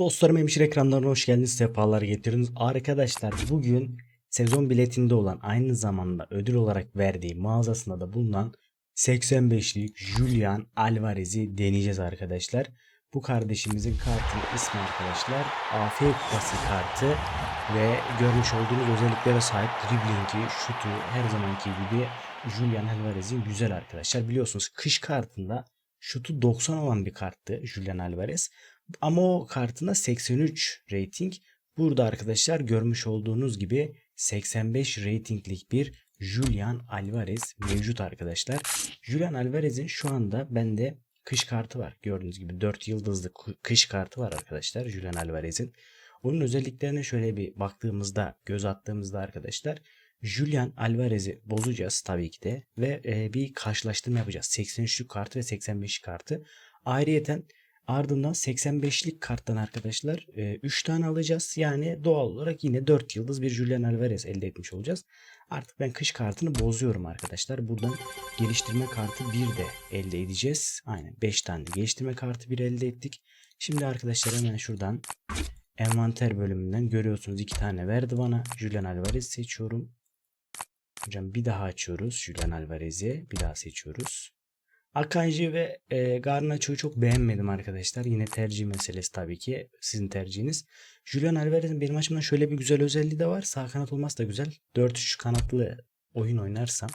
Dostlarım hemşire ekranlarına hoş geldiniz. Sefalar getirdiniz. Arkadaşlar bugün sezon biletinde olan aynı zamanda ödül olarak verdiği mağazasında da bulunan 85'lik Julian Alvarez'i deneyeceğiz arkadaşlar. Bu kardeşimizin kartının ismi arkadaşlar AF Kupası kartı ve görmüş olduğunuz özelliklere sahip driblingi, şutu her zamanki gibi Julian Alvarez'in güzel arkadaşlar. Biliyorsunuz kış kartında şutu 90 olan bir karttı Julian Alvarez. Ama o kartında 83 rating. Burada arkadaşlar görmüş olduğunuz gibi 85 ratinglik bir Julian Alvarez mevcut arkadaşlar. Julian Alvarez'in şu anda bende kış kartı var. Gördüğünüz gibi 4 yıldızlı kış kartı var arkadaşlar Julian Alvarez'in. Onun özelliklerine şöyle bir baktığımızda, göz attığımızda arkadaşlar Julian Alvarez'i bozacağız tabii ki de ve e, bir karşılaştırma yapacağız. 83'lük kartı ve 85 kartı. Ayrıyeten Ardından 85'lik karttan arkadaşlar 3 tane alacağız. Yani doğal olarak yine 4 yıldız bir Julian Alvarez elde etmiş olacağız. Artık ben kış kartını bozuyorum arkadaşlar. Buradan geliştirme kartı 1 de elde edeceğiz. Aynen 5 tane de geliştirme kartı 1 elde ettik. Şimdi arkadaşlar hemen şuradan envanter bölümünden görüyorsunuz 2 tane verdi bana. Julian Alvarez seçiyorum. Hocam bir daha açıyoruz Julian Alvarez'i. Bir daha seçiyoruz. Akanji ve e, Garnacho'yu çok beğenmedim arkadaşlar. Yine tercih meselesi tabii ki. Sizin tercihiniz. Julian Alvarez'in benim açımdan şöyle bir güzel özelliği de var. Sağ kanat olmaz da güzel. 4-3 kanatlı oyun oynarsam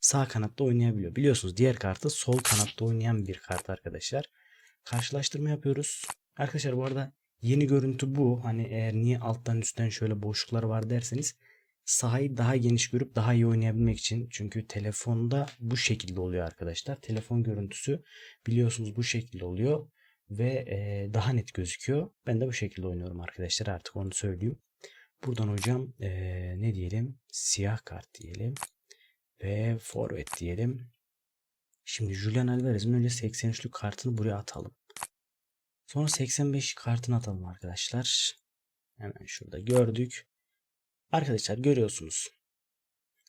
sağ kanatta oynayabiliyor. Biliyorsunuz diğer kartı sol kanatta oynayan bir kart arkadaşlar. Karşılaştırma yapıyoruz. Arkadaşlar bu arada yeni görüntü bu. Hani eğer niye alttan üstten şöyle boşluklar var derseniz sahayı daha geniş görüp daha iyi oynayabilmek için. Çünkü telefonda bu şekilde oluyor arkadaşlar. Telefon görüntüsü biliyorsunuz bu şekilde oluyor ve e, daha net gözüküyor. Ben de bu şekilde oynuyorum arkadaşlar artık onu söyleyeyim. Buradan hocam e, ne diyelim? Siyah kart diyelim ve forvet diyelim. Şimdi Julian Alvarez'in önce 83'lük kartını buraya atalım. Sonra 85 kartını atalım arkadaşlar. Hemen şurada gördük. Arkadaşlar görüyorsunuz.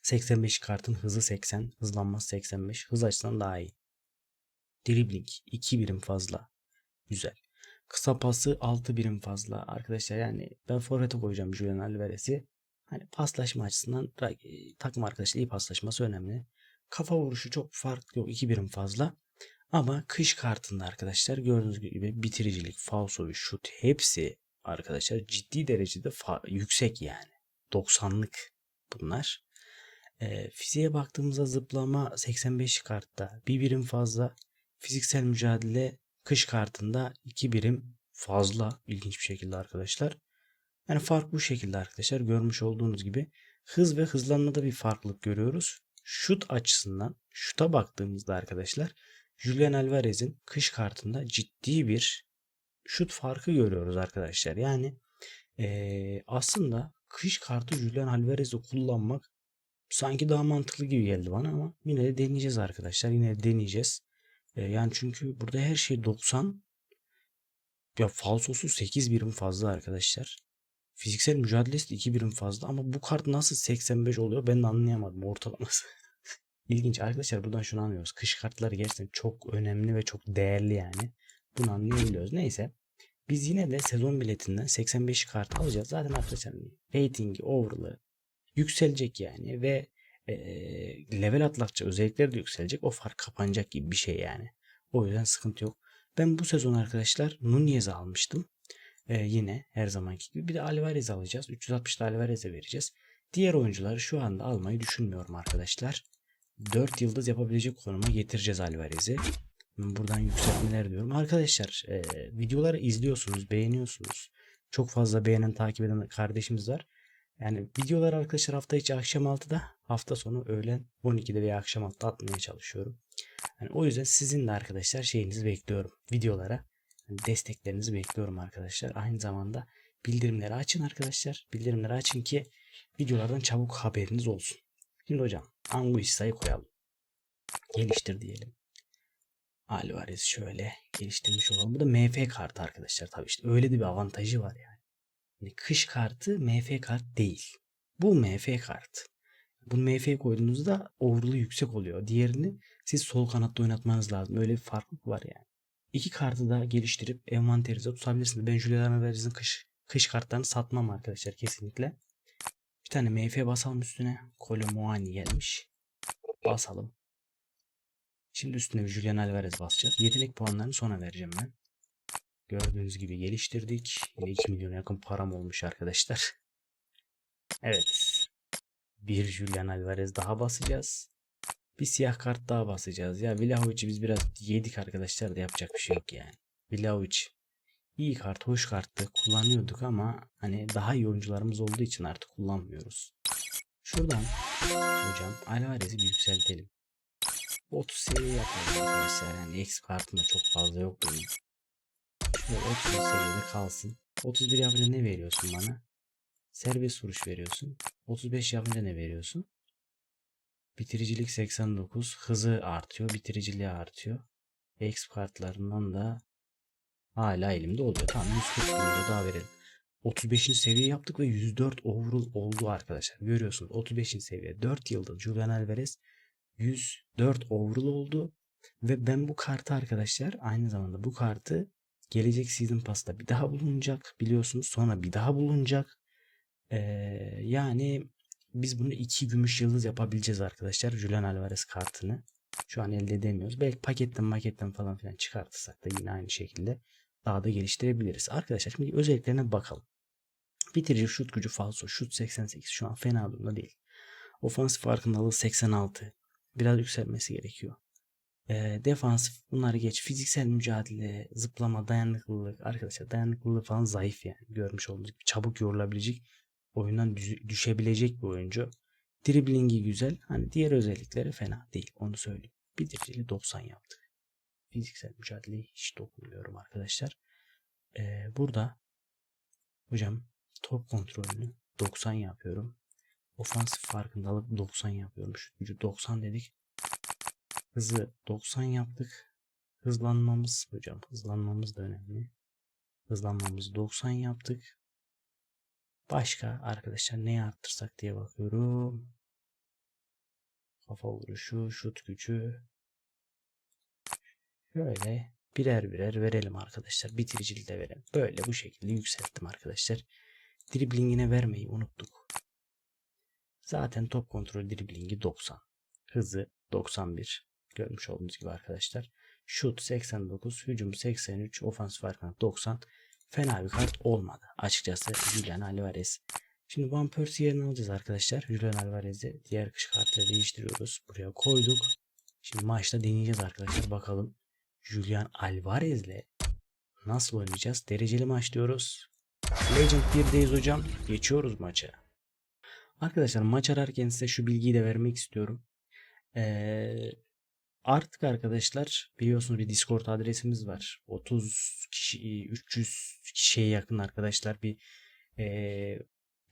85 kartın hızı 80, hızlanması 85. Hız açısından daha iyi. Dribbling 2 birim fazla. Güzel. Kısa pası 6 birim fazla. Arkadaşlar yani ben forvete koyacağım Julian Alvarez'i. Hani paslaşma açısından ra- takım arkadaşlar iyi paslaşması önemli. Kafa vuruşu çok farklı yok. 2 birim fazla. Ama kış kartında arkadaşlar gördüğünüz gibi bitiricilik, falso ve şut hepsi arkadaşlar ciddi derecede yüksek yani. 90'lık bunlar. E, fiziğe baktığımızda zıplama 85 kartta bir birim fazla. Fiziksel mücadele kış kartında iki birim fazla ilginç bir şekilde arkadaşlar. Yani fark bu şekilde arkadaşlar görmüş olduğunuz gibi hız ve hızlanmada bir farklılık görüyoruz. Şut açısından şuta baktığımızda arkadaşlar Julian Alvarez'in kış kartında ciddi bir şut farkı görüyoruz arkadaşlar. Yani eee, aslında kış kartı Julian Alvarez'i kullanmak sanki daha mantıklı gibi geldi bana ama yine de deneyeceğiz arkadaşlar. Yine de deneyeceğiz. Eee, yani çünkü burada her şey 90. Ya falsosu 8 birim fazla arkadaşlar. Fiziksel mücadelesi de 2 birim fazla ama bu kart nasıl 85 oluyor ben de anlayamadım ortalaması. İlginç arkadaşlar buradan şunu anlıyoruz. Kış kartları gerçekten çok önemli ve çok değerli yani. Bunu anlayabiliyoruz. Neyse. Biz yine de sezon biletinden 85 kart alacağız. Zaten arkadaşlar ratingi, overall'ı yükselecek yani ve eee, level atlatça özellikleri de yükselecek. O fark kapanacak gibi bir şey yani. O yüzden sıkıntı yok. Ben bu sezon arkadaşlar Nunez'i almıştım. Eee, yine her zamanki gibi. Bir de Alvarez alacağız. 360 da Alvarez'e vereceğiz. Diğer oyuncuları şu anda almayı düşünmüyorum arkadaşlar. 4 yıldız yapabilecek konuma getireceğiz Alvarez'i. Buradan yükseltmeler diyorum. Arkadaşlar e, videoları izliyorsunuz, beğeniyorsunuz. Çok fazla beğenen, takip eden kardeşimiz var. Yani videolar arkadaşlar hafta içi akşam 6'da, hafta sonu öğlen 12'de veya akşam 6'da atmaya çalışıyorum. Yani o yüzden sizin de arkadaşlar şeyinizi bekliyorum. Videolara desteklerinizi bekliyorum arkadaşlar. Aynı zamanda bildirimleri açın arkadaşlar. Bildirimleri açın ki videolardan çabuk haberiniz olsun. Şimdi hocam Anguissa'yı koyalım. Geliştir diyelim. Alvarez şöyle geliştirmiş olalım. Bu da MF kartı arkadaşlar. Tabii işte öyle de bir avantajı var yani. Yani kış kartı MF kart değil. Bu MF kart. Bunu MF'ye koyduğunuzda overall'ı yüksek oluyor. Diğerini siz sol kanatta oynatmanız lazım. Öyle bir farklılık var yani. İki kartı da geliştirip envanterinize tutabilirsiniz. Ben Julian Alvarez'in kış, kış kartlarını satmam arkadaşlar kesinlikle. Bir tane MF basalım üstüne. Kolomuani gelmiş. Basalım. Şimdi üstüne bir Julian Alvarez basacağız. Yetenek puanlarını sonra vereceğim ben. Gördüğünüz gibi geliştirdik. Yine 2 milyona yakın param olmuş arkadaşlar. Evet. Bir Julian Alvarez daha basacağız. Bir siyah kart daha basacağız. Ya Vlahovic'i biz biraz yedik arkadaşlar da yapacak bir şey yok yani. Vlahovic iyi kart, hoş karttı. Kullanıyorduk ama hani daha iyi oyuncularımız olduğu için artık kullanmıyoruz. Şuradan hocam Alvarez'i bir yükseltelim. 30 seviye yapalım arkadaşlar. Yani X kartında çok fazla yok benim. Şöyle 30 seviyede kalsın. 31 yapınca ne veriyorsun bana? Serbest vuruş veriyorsun. 35 yapınca ne veriyorsun? Bitiricilik 89. Hızı artıyor. Bitiriciliği artıyor. X kartlarından da hala elimde oluyor. Tamam 140 bin euro daha verelim. 35. seviye yaptık ve 104 overall oldu arkadaşlar. Görüyorsunuz 35. seviye 4 yılda Julian Alvarez 104 overall oldu. Ve ben bu kartı arkadaşlar aynı zamanda bu kartı gelecek season pass'ta bir daha bulunacak biliyorsunuz. Sonra bir daha bulunacak. Ee, yani biz bunu iki gümüş yıldız yapabileceğiz arkadaşlar. Julian Alvarez kartını. Şu an elde edemiyoruz. Belki paketten maketten falan filan çıkartırsak da yine aynı şekilde daha da geliştirebiliriz. Arkadaşlar şimdi özelliklerine bakalım. Bitirici şut gücü falso. Şut 88 şu an fena durumda değil. Ofansif farkındalığı 86. Biraz yükselmesi gerekiyor. E, defansif bunları geç. Fiziksel mücadele, zıplama, dayanıklılık. Arkadaşlar dayanıklılığı falan zayıf yani. Görmüş olduğunuz gibi çabuk yorulabilecek oyundan düşebilecek bir oyuncu. Driblingi güzel. Hani diğer özellikleri fena değil. Onu söyleyeyim. Bitiriciliği 90 yaptık. Fiziksel mücadeleye hiç dokunmuyorum arkadaşlar. Ee, burada hocam top kontrolünü 90 yapıyorum. Ofansif farkındalık 90 yapıyorum. Şut gücü 90 dedik. Hızı 90 yaptık. Hızlanmamız hocam hızlanmamız da önemli. Hızlanmamızı 90 yaptık. Başka arkadaşlar neyi arttırsak diye bakıyorum. Kafa vuruşu, şut gücü. Şöyle birer birer verelim arkadaşlar. Bitiriciliği de verelim. Böyle bu şekilde yükselttim arkadaşlar. Driblingine vermeyi unuttuk. Zaten top kontrol driblingi 90. Hızı 91. Görmüş olduğunuz gibi arkadaşlar. Şut 89, hücum 83, ofans farkı 90. Fena bir kart olmadı. Açıkçası Julian Alvarez. Şimdi Van Persie yerine alacağız arkadaşlar. Julian Alvarez'i diğer kış kartıyla değiştiriyoruz. Buraya koyduk. Şimdi maçta deneyeceğiz arkadaşlar. Bakalım Julian Alvarez'le nasıl oynayacağız? Dereceli maç diyoruz. Legend 1'deyiz hocam. Geçiyoruz maça. Arkadaşlar maç ararken size şu bilgiyi de vermek istiyorum. Ee, artık arkadaşlar biliyorsunuz bir Discord adresimiz var. 30 kişi 300 kişiye yakın arkadaşlar bir e,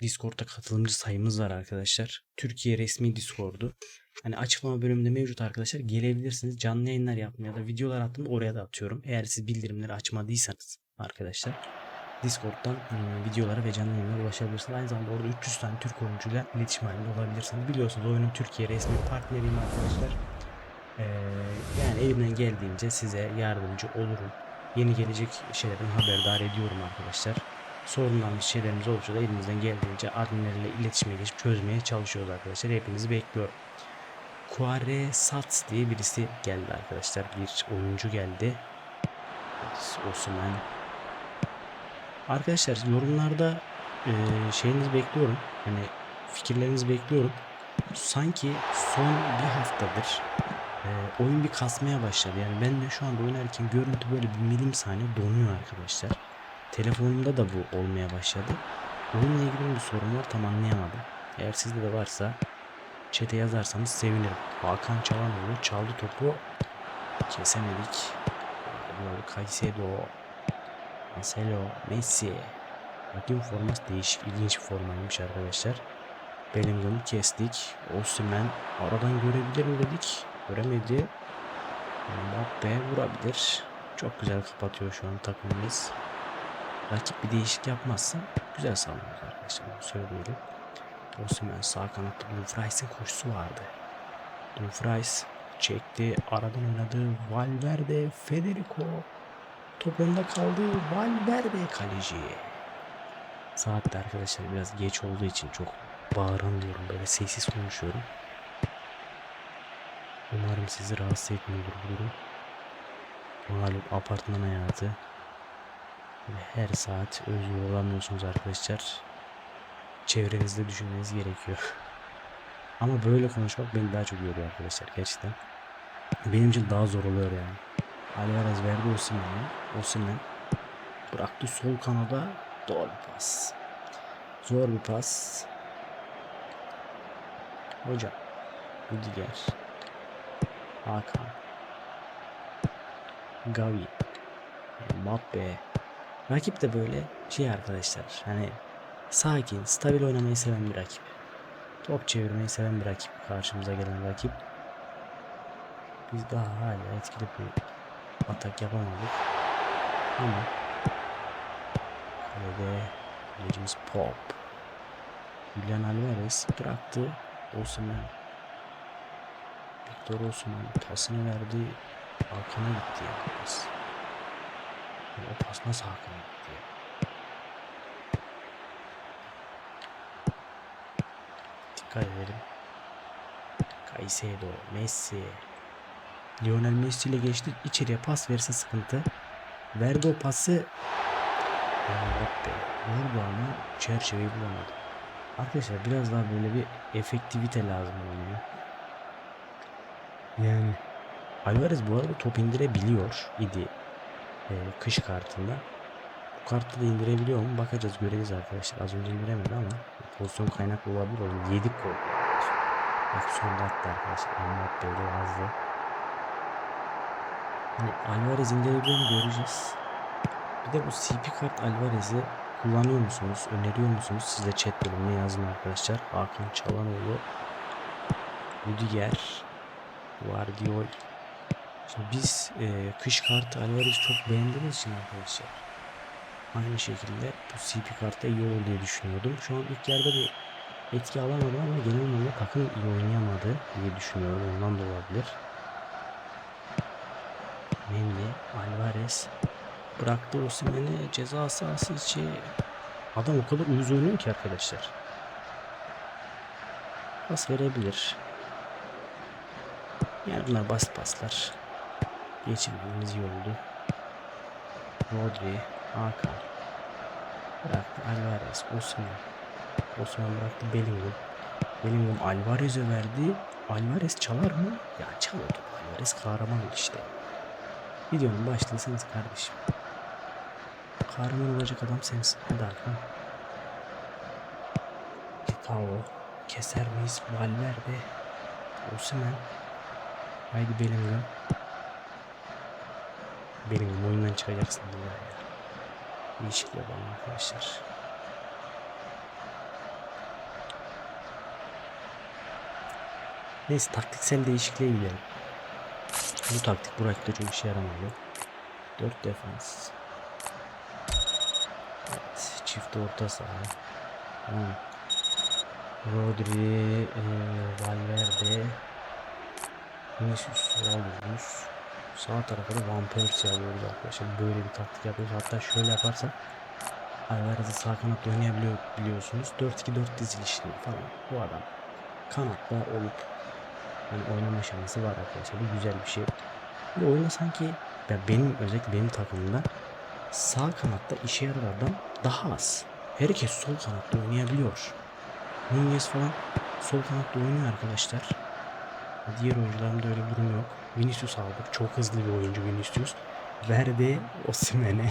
Discord'da katılımcı sayımız var arkadaşlar. Türkiye resmi Discord'u. Hani açıklama bölümünde mevcut arkadaşlar. Gelebilirsiniz. Canlı yayınlar yapmaya da videolar attığımda oraya da atıyorum. Eğer siz bildirimleri açmadıysanız arkadaşlar. Discord'dan e, videolara ve canlı yayınlara ulaşabilirsiniz. Aynı zamanda orada 300 tane Türk oyuncuyla iletişim halinde olabilirsiniz. Biliyorsunuz oyunun Türkiye resmi partneriyim arkadaşlar. Ee, yani elimden geldiğince size yardımcı olurum. Yeni gelecek şeylerden haberdar ediyorum arkadaşlar. Sorunlarımız şeylerimiz olursa da elimizden geldiğince adminlerle iletişime geçip çözmeye çalışıyoruz arkadaşlar. Hepinizi bekliyorum. Kuare Sats diye birisi geldi arkadaşlar. Bir oyuncu geldi. Osman. Arkadaşlar yorumlarda e, şeyinizi bekliyorum. Hani fikirlerinizi bekliyorum. Sanki son bir haftadır e, oyun bir kasmaya başladı. Yani ben de şu anda oynarken görüntü böyle bir milim saniye donuyor arkadaşlar. Telefonumda da bu olmaya başladı. Oyunla ilgili bir sorun var tam anlayamadım. Eğer sizde de varsa Çete yazarsanız sevinirim. Hakan Çalanoğlu çaldı topu. Kesemedik. Caicedo. Marcelo. Messi. Bakayım forması değişik. ilginç bir formaymış arkadaşlar. Bellingham'ı kestik. Osimhen aradan görebilir mi dedik. Göremedi. Mbappe vurabilir. Çok güzel kapatıyor şu an takımımız. Rakip bir değişik yapmazsa güzel savunuyoruz arkadaşlar. Bunu söyleyelim. Sağ kanatta Dumfries'in koşusu vardı. Dumfries çekti. Aradan oynadı. Valverde, Federico. Top onda kaldı. Valverde kaleci. Saatte arkadaşlar biraz geç olduğu için çok bağıran diyorum. Böyle sessiz konuşuyorum. Umarım sizi rahatsız etmiyordur bu durum. Malum apartman hayatı. Her saat özgür olamıyorsunuz arkadaşlar. Çevrenizde düşünmeniz gerekiyor. Ama böyle konuşmak beni daha çok yoruyor arkadaşlar gerçekten. Benim için daha zor oluyor yani. Alvarez verdi Osimhen'e. Osimhen bıraktı sol kanada. Doğru bir pas. Zor bir pas. Hocam. Rüdiger. Hakan. Gavi. Mbappe. Rakip de böyle şey arkadaşlar. Hani sakin, stabil oynamayı seven bir rakip. Top çevirmeyi seven bir rakip. Karşımıza gelen rakip. Biz daha hala etkili bir atak yapamadık. Ama kalede kalecimiz Pop. Julian Alvarez bıraktı. Osimhen. Victor Osimhen pasını verdi. Hakan'a gitti ya pas. O pas nasıl Hakan'a gitti ya? Dikkat edelim. Caicedo, Messi. Lionel Messi ile geçti. İçeriye pas verirse sıkıntı. Verdi o pası. Ya Rabbi. Vurdu ama çerçeveyi bulamadı. Arkadaşlar biraz daha böyle bir efektivite lazım oyuna. Yani Alvarez bu arada top indirebiliyor idi e, kış kartında. Bu kartı da indirebiliyor mu? Bakacağız göreceğiz arkadaşlar. Az önce indiremedi ama pozisyon kaynaklı olabilir. O 7 gol. Bak sonunda attı arkadaşlar. Mbappe yazdı. Hani Alvarez indirebiliyor mu göreceğiz. Bir de bu CP kart Alvarez'i kullanıyor musunuz? Öneriyor musunuz? Siz de chat bölümüne yazın arkadaşlar. Hakan Çalanoğlu. Rüdiger. Guardiol. Şimdi biz e, kış kartı Alvarez'i çok beğendiğimiz için arkadaşlar. Aynı şekilde bu CP kartta iyi olur diye düşünüyordum. Şu an ilk yarıda bir etki alamadım ama genel anlamda takım iyi oynayamadı diye düşünüyorum. Ondan da olabilir. Mendy, Alvarez bıraktı Osimhen'i ceza sahası içi. Adam o kadar uyuz oynuyor ki arkadaşlar. Pas verebilir. Yani bunlar basit paslar. Geçirdiğimiz iyi oldu. Rodri, Hakan. Bıraktı Alvarez, Osimhen. Osimhen bıraktı Bellingham. Bellingham Alvarez'e verdi. Alvarez çalar mı? Ya çalıyordu. Alvarez kahraman işte. Videonun başlığı sensin kardeşim. Kahraman olacak adam sensin. Hadi Hakan. Tao. Keser miyiz? Valverde. Osimhen. Haydi Bellingham. Bellingham oyundan çıkacaksın diye ya. Bir adam arkadaşlar. Neyse taktiksel değişikliğe gidelim. Bu taktik bu rakipte çok işe yaramadı. 4 defans. Evet, çift orta saha. Tamam. Rodri, e, Valverde, Vinicius alıyoruz. Sağ tarafa da Van Persie alıyoruz arkadaşlar. Böyle bir taktik yapıyoruz. Hatta şöyle yaparsak Alvarez'i sağ kanatta oynayabiliyor biliyorsunuz. 4-2-4 dizilişli falan. Bu adam kanatta olup yani oynama şansı var arkadaşlar. Bu güzel bir şey. Bir oyunda sanki ya benim özellikle benim takımımda sağ kanatta işe yarar adam daha az. Herkes sol kanatta oynayabiliyor. Nunez falan sol kanatta oynuyor arkadaşlar. Diğer oyuncularımda öyle bir durum yok. Vinicius aldık. Çok hızlı bir oyuncu Vinicius. Verdi Osimhen'e.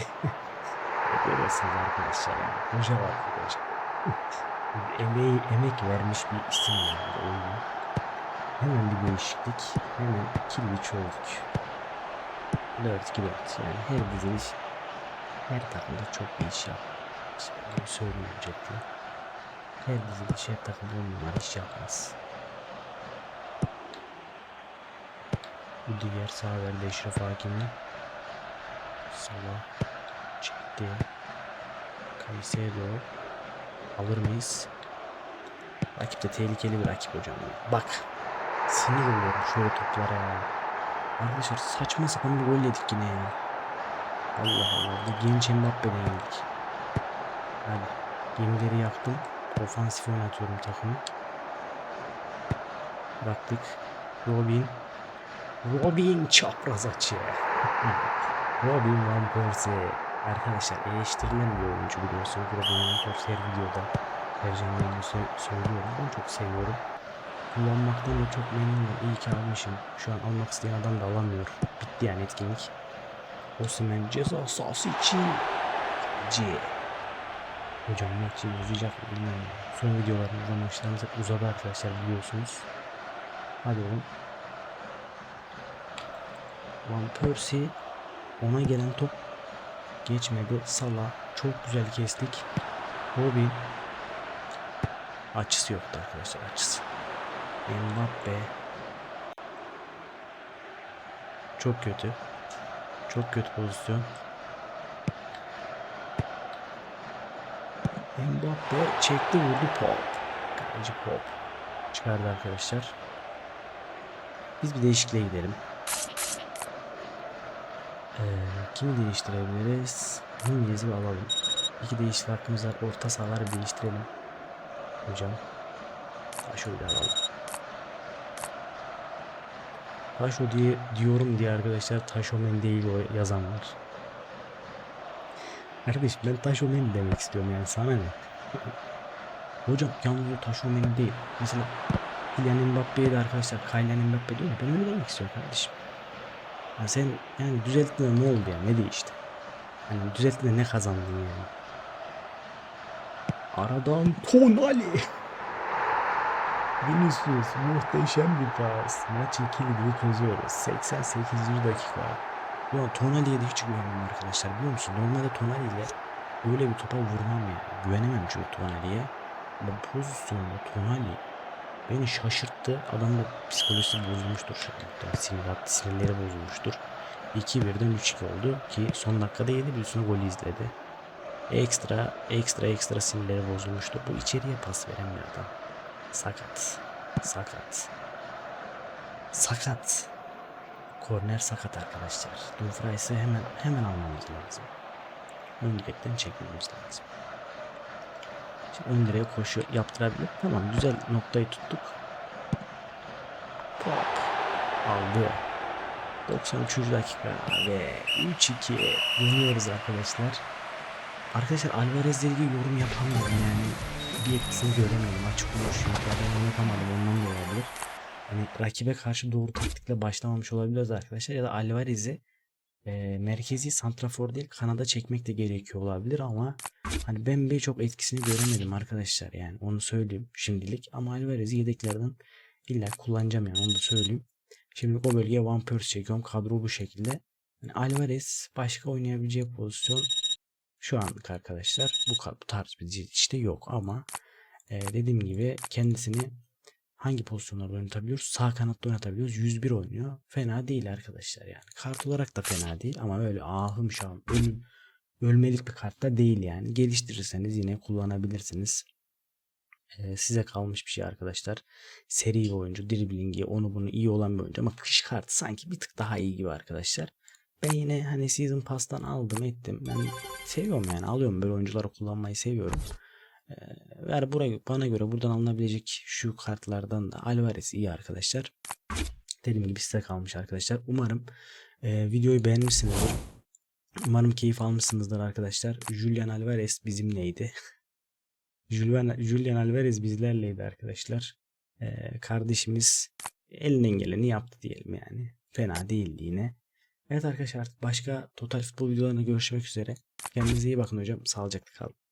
Görüyorsunuz arkadaşlar. Hoca var hoca. Emeği, emek vermiş bir isim yani oyuna. Hemen bir değişiklik. Hemen kilviç olduk. 4-2-4 yani her diziliş her takımda çok iyi iş yap. Bunu söyleyeyim öncelikle. Her diziliş her takım on numara iş yapmaz. Bu diğer sağ verdi Eşref Hakim'e. Salah çekti. Caicedo alır mıyız? Rakip de tehlikeli bir rakip hocam. Bak sinir oluyorum şöyle toplara ya. Arkadaşlar saçma sapan bir gol yedik yine ya. Allah Allah. Genç Mbappe'den yendik. Hadi. Gemileri yaktım. Ofansif oynatıyorum takımı. Bıraktık. Robin. Robin çapraz açı. Robin Van Persie. Arkadaşlar eleştirilen bir oyuncu biliyorsunuz. Robin Van Persie her videoda her canlı söylüyorum. Ben çok seviyorum. Kullanmaktan da çok memnunum. İyi ki almışım. Şu an almak isteyen adam da alamıyor. Bitti yani etkinlik. Osimhen ceza sahası için. C. Hocam maç yine uzayacak mı bilmiyorum. Son videolarımızda maçlarımız hep uzadı arkadaşlar biliyorsunuz. Hadi oğlum. Van Persie ona gelen top geçmedi. Salah çok güzel kestik. Robin açısı yoktu arkadaşlar açısı. Mbappe çok kötü. Çok kötü pozisyon. Mbappe çekti vurdu pop. Kaleci pop. Çıkardı arkadaşlar. Biz bir değişikliğe gidelim. Ee, kimi değiştirebiliriz? Nunez'i alalım. İki değişiklik hakkımız var. Orta sahaları değiştirelim. Hocam. Da alalım. Taşo diye diyorum diye arkadaşlar Taşomen değil o yazanlar. Kardeşim ben Taşomen demek istiyorum yani sana ne? Hocam yalnız o Taşomen değil. Mesela Kylian Mbappe'ye de arkadaşlar Kylian Mbappe diyor ben öyle demek istiyorum kardeşim. Ya sen yani düzelttin de ne oldu ya ne değişti? Hani düzelttin de ne kazandın yani? Aradan Tonali. Vinicius muhteşem bir pas. Maçın kilidini çözüyoruz. 88. dakika. Ya Tonali'ye de hiç güvenmem arkadaşlar biliyor musun? Normalde Tonali ile böyle bir topa vurmam ya. Güvenemem çünkü Tonali'ye. Bu pozisyonda Tonali beni şaşırttı. Adam da psikolojisi bozulmuştur şu anda. Sinir, sinirleri bozulmuştur. 2-1'den 3-2 oldu ki son dakikada yedi bir üstüne golü izledi. Ekstra ekstra ekstra sinirleri bozulmuştu. Bu içeriye pas veremiyor adam. Sakat. Sakat. Sakat. Korner sakat arkadaşlar. Dumfries'i hemen hemen almamız lazım. Ön direkten çekmemiz lazım. Şimdi ön direğe koşu yaptırabilir. Tamam güzel noktayı tuttuk. Pop. Aldı. 93. dakika ve 3-2 yeniyoruz arkadaşlar. Arkadaşlar Alvarez'le ilgili yorum yapamıyorum yani. Bir etkisini göremedim. Açık konuşuyorum. Ben onu yapamadım ondan da olabilir. Hani rakibe karşı doğru taktikle başlamamış olabiliriz arkadaşlar. Ya da Alvarez'i e, merkezi santrafor değil kanada çekmek de gerekiyor olabilir ama hani ben bir çok etkisini göremedim arkadaşlar yani onu söyleyeyim şimdilik ama Alvarez'i yedeklerden illa kullanacağım yani onu da söyleyeyim. Şimdi o bölgeye Van Persie çekiyorum. Kadro bu şekilde. Yani Alvarez başka oynayabileceği pozisyon şu anlık arkadaşlar bu, tarz bir işte yok ama e, dediğim gibi kendisini hangi pozisyonlarda oynatabiliyoruz? Sağ kanatta oynatabiliyoruz. 101 oynuyor. Fena değil arkadaşlar yani. Kart olarak da fena değil ama öyle ahım şahım ölüm, ölmelik bir kart da değil yani. Geliştirirseniz yine kullanabilirsiniz. Ee, size kalmış bir şey arkadaşlar. Seri bir oyuncu, driblingi, onu bunu iyi olan bir oyuncu ama kış kartı sanki bir tık daha iyi gibi arkadaşlar. Ben yine hani Season Pass'tan aldım ettim. Ben seviyorum yani alıyorum böyle oyuncuları kullanmayı seviyorum. Ee, ver buraya bana göre buradan alınabilecek şu kartlardan da Alvarez iyi arkadaşlar. Dediğim gibi size kalmış arkadaşlar. Umarım e, videoyu beğenmişsinizdir. Umarım keyif almışsınızdır arkadaşlar. Julian Alvarez bizimleydi. Julian, Julian Alvarez bizlerleydi arkadaşlar. Ee, kardeşimiz elinden geleni yaptı diyelim yani. Fena değildi yine. Evet arkadaşlar artık başka Total Futbol videolarında görüşmek üzere. Kendinize iyi bakın hocam. Sağlıcakla kalın.